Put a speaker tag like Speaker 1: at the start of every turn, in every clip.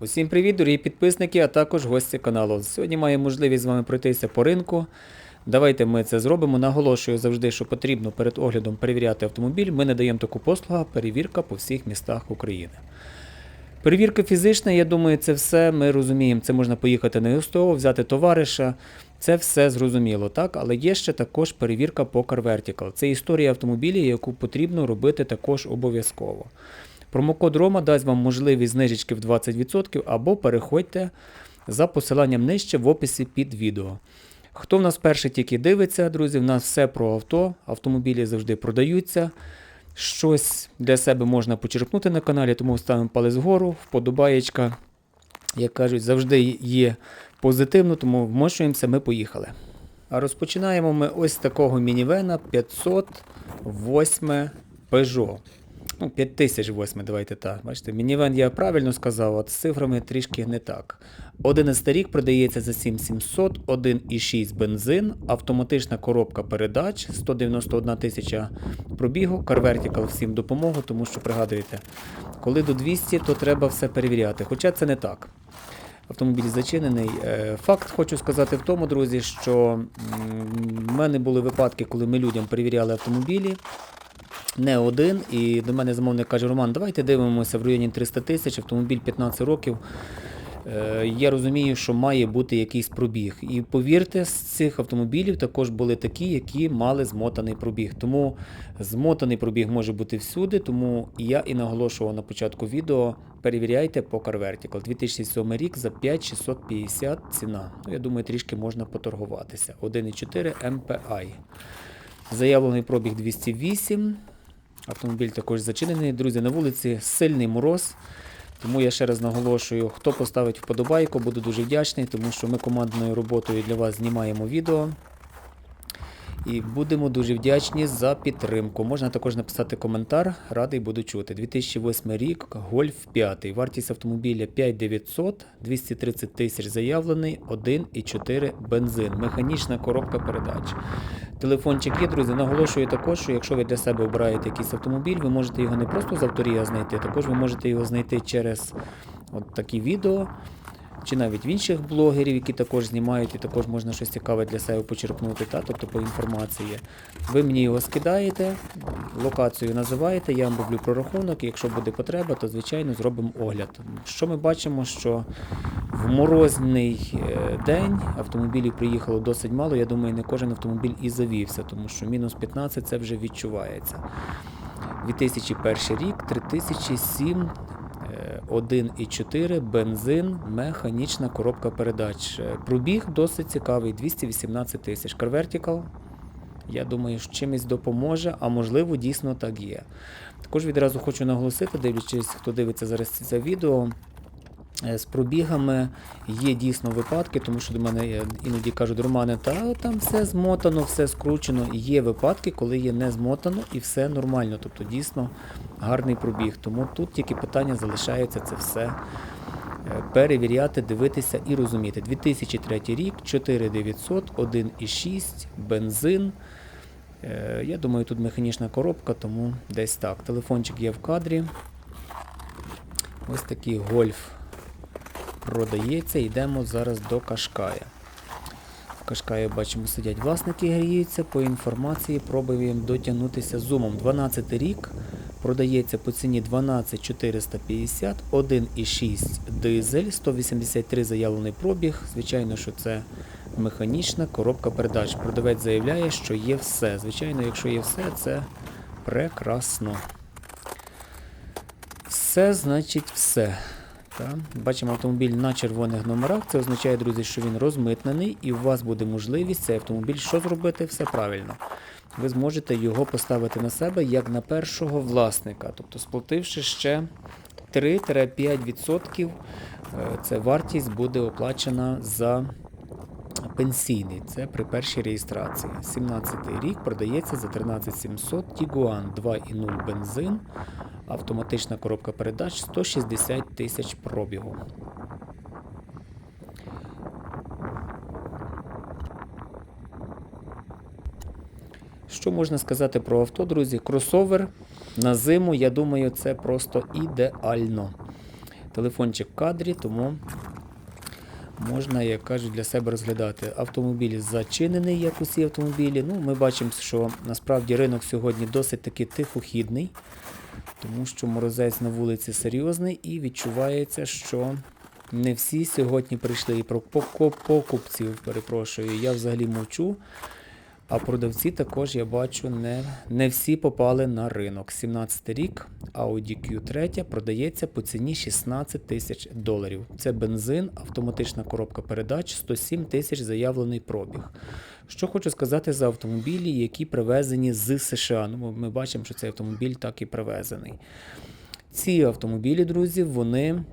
Speaker 1: Усім привіт, дорогі підписники, а також гості каналу. Сьогодні маємо можливість з вами пройтися по ринку. Давайте ми це зробимо. Наголошую завжди, що потрібно перед оглядом перевіряти автомобіль. Ми надаємо таку послугу перевірка по всіх містах України. Перевірка фізична, я думаю, це все ми розуміємо. Це можна поїхати на СТО, взяти товариша. Це все зрозуміло, так? Але є ще також перевірка по Car Vertical. Це історія автомобіля, яку потрібно робити також обов'язково. Промокод Рома дасть вам можливість знижечки в 20% або переходьте за посиланням нижче в описі під відео. Хто в нас перший тільки дивиться, друзі, в нас все про авто, автомобілі завжди продаються. Щось для себе можна почерпнути на каналі, тому ставимо палець вгору, вподобаєчка. Як кажуть, завжди є позитивно, тому вмощуємося, ми поїхали. А розпочинаємо ми ось такого мінівена 508 Peugeot. Ну, 5008, давайте так. Бачите, мінівен я правильно сказав, от з цифрами трішки не так. 11 рік продається за 7700, 1,6 бензин, автоматична коробка передач, 191 тисяча пробігу, CarVertical всім допомогу, тому що пригадуєте, коли до 200, то треба все перевіряти. Хоча це не так. Автомобіль зачинений. Е, Факт хочу сказати в тому, друзі, що в мене були випадки, коли ми людям перевіряли автомобілі не один. І до мене замовник каже: Роман, давайте дивимося в районі 300 тисяч, автомобіль 15 років. Е, Я розумію, що має бути якийсь пробіг. І повірте, з цих автомобілів також були такі, які мали змотаний пробіг. Тому змотаний пробіг може бути всюди. Тому я і наголошував на початку відео: перевіряйте по Car Vertical. 2007 рік за 5650 ціна. Ну, я думаю, трішки можна поторгуватися. 1,4 MPI. Заявлений пробіг 208. Автомобіль також зачинений. Друзі, на вулиці сильний мороз. Тому я ще раз наголошую, хто поставить вподобайку, буду дуже вдячний, тому що ми командною роботою для вас знімаємо відео. І будемо дуже вдячні за підтримку. Можна також написати коментар, радий буду чути. 2008 рік, Гольф 5. Вартість автомобіля 5900, 230 тисяч заявлений, 1,4 бензин. Механічна коробка передач. Телефончик є, друзі. Наголошую також, що якщо ви для себе обираєте якийсь автомобіль, ви можете його не просто з авторія знайти, також ви можете його знайти через от такі відео. Чи навіть в інших блогерів, які також знімають, і також можна щось цікаве для себе почерпнути, та, тобто по інформації. Ви мені його скидаєте, локацію називаєте, я вам роблю прорахунок, якщо буде потреба, то звичайно зробимо огляд. Що ми бачимо, що в морозний е, день автомобілів приїхало досить мало. Я думаю, не кожен автомобіль і завівся, тому що мінус 15 це вже відчувається. 2001 рік, 3007 Е, 1,4 бензин, механічна коробка передач. Е, Пробіг досить цікавий, 218 тисяч. Car я думаю, чимось допоможе, а можливо, дійсно так є. Також відразу хочу наголосити, дивлячись, хто дивиться зараз це відео. Е, З пробігами є дійсно випадки, тому що до мене е, іноді кажуть, Романе, та там все змотано, все скручено. Є випадки, коли є не змотано і все нормально. Тобто дійсно гарний пробіг. Тому тут тільки питання залишається це все е, перевіряти, дивитися і розуміти. 2003 рік, 4900, 1,6, бензин. Я думаю, тут механічна коробка, тому десь так. Телефончик є в кадрі. Ось такий гольф продається. Йдемо зараз до Кашкая. В Кашкаї бачимо, сидять власники гріються. По інформації пробуємо дотягнутися зумом. 12 рік продається по ціні 12450, 1,6 дизель, 183 заявлений пробіг. Звичайно, що це механічна коробка передач. Продавець заявляє, що є все. Звичайно, якщо є все, це прекрасно. Все значить все. Так. Бачимо автомобіль на червоних номерах. Це означає, друзі, що він розмитнений і у вас буде можливість цей автомобіль що зробити? Все правильно. Ви зможете його поставити на себе як на першого власника. Тобто, сплативши ще 3-5%, е, це вартість буде оплачена за пенсійний. Це при першій реєстрації. 17-й рік продається за 13700 Tiguan 2.0 бензин. Автоматична коробка передач 160 тисяч пробігу. Що можна сказати про авто, друзі? Кросовер на зиму, я думаю, це просто ідеально. Телефончик в кадрі, тому можна, як кажуть, для себе розглядати. Автомобіль зачинений, як усі автомобілі. Ну, ми бачимо, що насправді ринок сьогодні досить таки тихохідний, тому що морозець на вулиці серйозний і відчувається, що не всі сьогодні прийшли і про покупців, перепрошую. Я взагалі мовчу. А продавці також, я бачу, не, не всі попали на ринок. 17 рік Audi Q3 продається по ціні 16 тисяч доларів. Це бензин, автоматична коробка передач, 107 тисяч заявлений пробіг. Що хочу сказати за автомобілі, які привезені з США. Ну, ми бачимо, що цей автомобіль так і привезений. Ці автомобілі, друзі, вони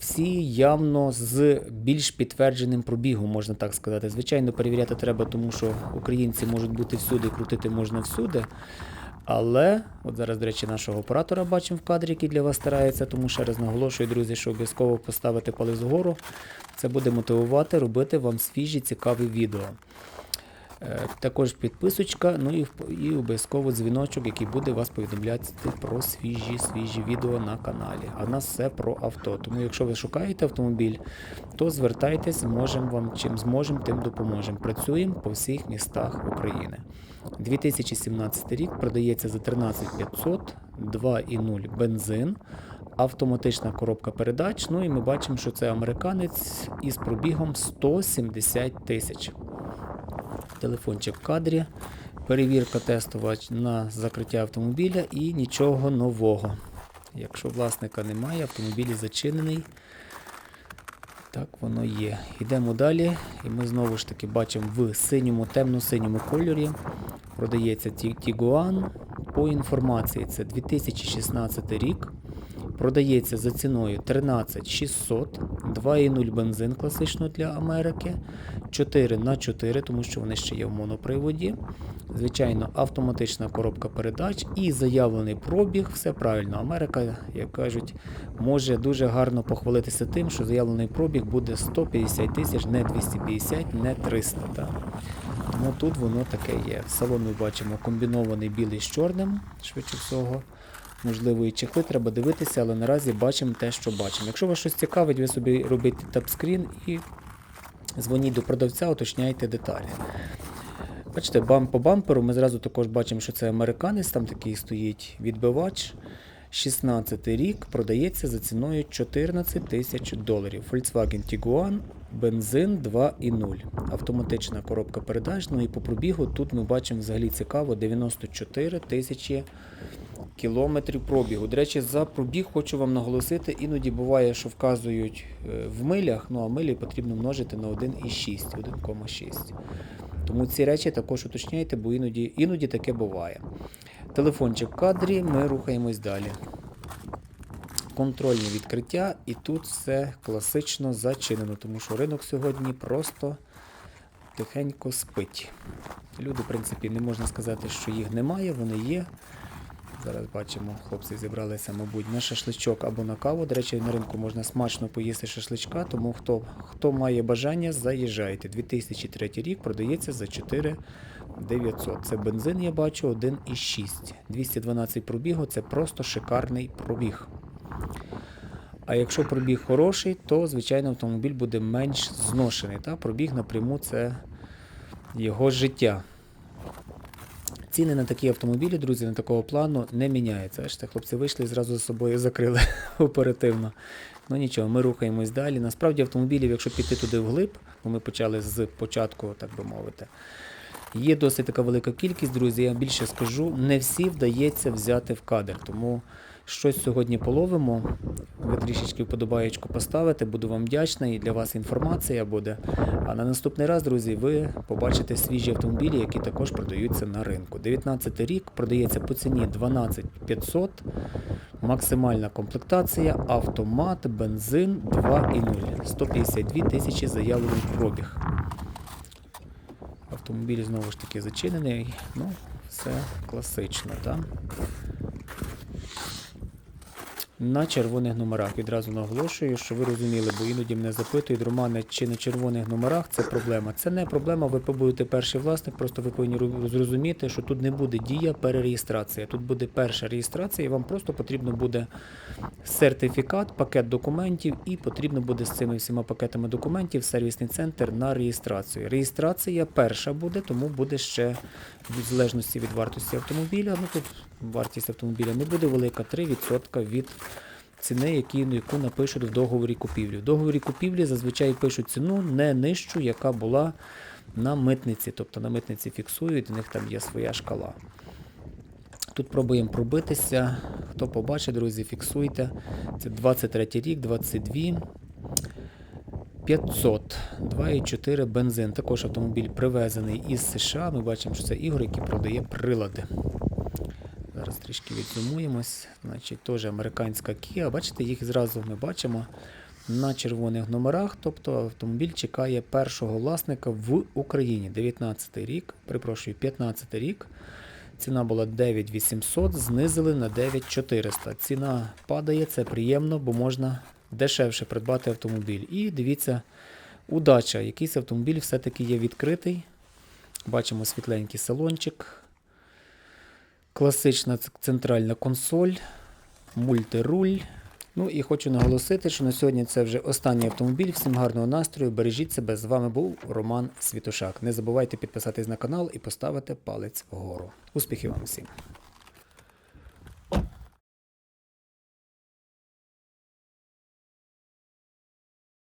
Speaker 1: всі явно з більш підтвердженим пробігом, можна так сказати. Звичайно, перевіряти треба, тому що українці можуть бути всюди, крутити можна всюди. Але, от зараз, до речі, нашого оператора бачимо в кадрі, який для вас старається, тому ще раз наголошую, друзі, що обов'язково поставити палець вгору. Це буде мотивувати робити вам свіжі цікаві відео. Е, Також підписочка, ну і, і обов'язково дзвіночок, який буде вас повідомляти про свіжі свіжі відео на каналі. А в нас все про авто. Тому якщо ви шукаєте автомобіль, то звертайтесь, можемо вам чим зможемо, тим допоможемо. Працюємо по всіх містах України. 2017 рік продається за 13500, 2,0 бензин, автоматична коробка передач. Ну і ми бачимо, що це американець із пробігом 170 тисяч телефончик в кадрі, перевірка тестова на закриття автомобіля і нічого нового. Якщо власника немає, автомобіль зачинений. Так воно є. Йдемо далі, і ми знову ж таки бачимо в синьому, темно-синьому кольорі. Продається Ті- Tiguan. По інформації, це 2016 рік. Продається за ціною 13600, 2,0 бензин класично для Америки, 4 на 4 тому що вони ще є в моноприводі. Звичайно, автоматична коробка передач і заявлений пробіг. Все правильно. Америка, як кажуть, може дуже гарно похвалитися тим, що заявлений пробіг буде 150 тисяч, не 250, не 300. Так? Тому тут воно таке є. Салон ми бачимо комбінований білий з чорним, швидше всього. Можливо, і чехли треба дивитися, але наразі бачимо те, що бачимо. Якщо вас щось цікавить, ви собі робите тапскрін і дзвоніть до продавця, уточняйте деталі. Бачите, бам по бамперу ми зразу також бачимо, що це американець, там такий стоїть відбивач. 16 рік продається за ціною 14 тисяч доларів. Volkswagen Tiguan, бензин 2,0. Автоматична коробка передач. Ну і по пробігу тут ми бачимо взагалі цікаво 94 тисячі кілометрів пробігу. До речі, за пробіг хочу вам наголосити, іноді буває, що вказують е, в милях, ну а милі потрібно множити на 1,6, 1,6. Тому ці речі також уточняйте, бо іноді, іноді таке буває. Телефончик в кадрі, ми рухаємось далі. Контрольні відкриття, і тут все класично зачинено, тому що ринок сьогодні просто тихенько спить. Люди, в принципі, не можна сказати, що їх немає, вони є. Зараз бачимо, хлопці зібралися, мабуть, на шашличок або на каву. До речі, на ринку можна смачно поїсти шашличка, тому хто, хто має бажання, заїжджайте. 2003 рік продається за 4 900. Це бензин, я бачу, 1,6. 212 пробігу це просто шикарний пробіг. А якщо пробіг хороший, то звичайно автомобіль буде менш зношений. Та? Пробіг напряму це його життя. Ціни на такі автомобілі, друзі, на такого плану не міняються. Бачите, хлопці вийшли і зразу за собою закрили оперативно. Ну нічого, ми рухаємось далі. Насправді автомобілів, якщо піти туди вглиб, бо ми почали з початку, так би мовити. Є досить така велика кількість, друзі. Я більше скажу, не всі вдається взяти в кадр. Тому щось сьогодні половимо. Ви трішечки вподобаєчку поставите, буду вам вдячний. Для вас інформація буде. А на наступний раз, друзі, ви побачите свіжі автомобілі, які також продаються на ринку. 19 рік продається по ціні 12 500. Максимальна комплектація, автомат, бензин 2,0. 152 тисячі заявлений пробіг. Автомобіль знову ж таки зачинений. Ну, все класично, так? На червоних номерах. Відразу наголошую, що ви розуміли, бо іноді мене запитують, Романе, чи на червоних номерах це проблема. Це не проблема, ви побудете перший власник, просто ви повинні зрозуміти, що тут не буде дія перереєстрації. Тут буде перша реєстрація, і вам просто потрібно буде сертифікат, пакет документів, і потрібно буде з цими всіма пакетами документів сервісний центр на реєстрацію. Реєстрація перша буде, тому буде ще в залежності від вартості автомобіля. Ну тут вартість автомобіля не буде велика, 3% від ціни, яку напишуть в договорі купівлі. В договорі купівлі зазвичай пишуть ціну не нижчу, яка була на митниці. Тобто на митниці фіксують, у них там є своя шкала. Тут пробуємо пробитися. Хто побачить, друзі, фіксуйте. Це 23 рік, 22. 500, 2,4 бензин. Також автомобіль привезений із США. Ми бачимо, що це Ігор, який продає прилади. Трішки відзумуємось. Значить, теж американська Kia. Бачите, їх зразу ми бачимо на червоних номерах. Тобто автомобіль чекає першого власника в Україні. 19 рік, припрошую, 15 рік. Ціна була 9800, знизили на 9400. Ціна падає, це приємно, бо можна дешевше придбати автомобіль. І дивіться, удача. Якийсь автомобіль все-таки є відкритий. Бачимо світленький салончик. Класична центральна консоль, мультируль. Ну і хочу наголосити, що на сьогодні це вже останній автомобіль. Всім гарного настрою. Бережіть себе. З вами був Роман Світошак. Не забувайте підписатись на канал і поставити палець вгору. Успіхів вам всім!